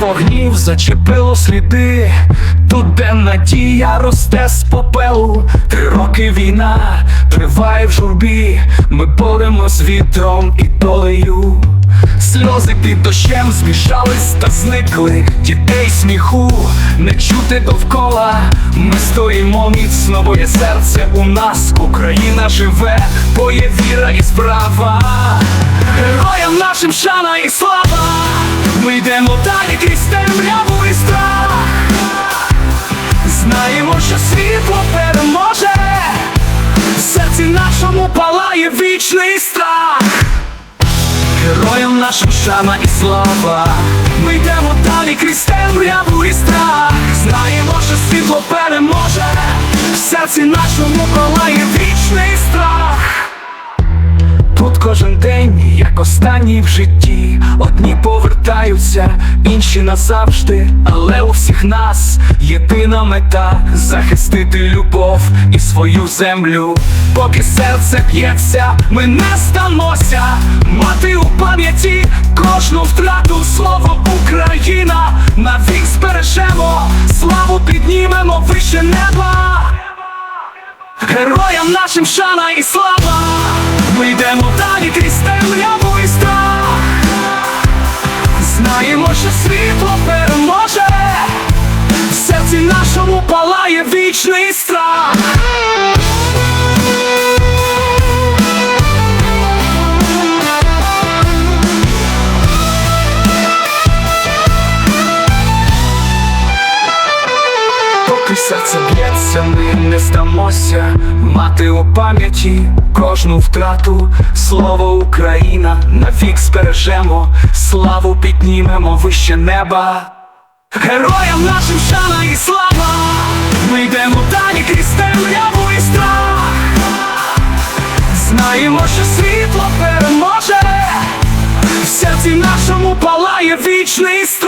вогнів зачепило сліди, тут де надія росте з попелу. Три роки війна триває в журбі. Ми боремось з вітром і долею. Сльози під дощем змішались та зникли. Дітей сміху не чути довкола. Ми стоїмо міцно, бо є серце у нас. Україна живе, бо є віра і справа. Героям нашим шана і слава. Ми йдемо далі крізь темряву і страх. Знаємо, що світло переможе. В серці нашому палає вічний страх. Героям нашим шана і слава. Ми йдемо далі крізь темряву і страх. Знаємо, що світло переможе. В серці нашому палає вічний страх. Тут кожен день, як останній в житті, одні повертаються, інші назавжди, але у всіх нас єдина мета захистити любов і свою землю. Поки серце б'ється, ми не здамося, мати у пам'яті кожну втрату слово Україна, навік збережемо, славу піднімемо вище неба. Героям нашим шана і слава, Знаємо, що світло переможе, в серці нашому палає вічний серце б'ється, ми не здамося Мати у пам'яті кожну втрату Слово Україна навік збережемо, славу піднімемо вище неба. Героям нашим шана і слава, ми йдемо далі крізь темряву і страх. Знаємо, що світло переможе, в серці нашому палає вічний страх.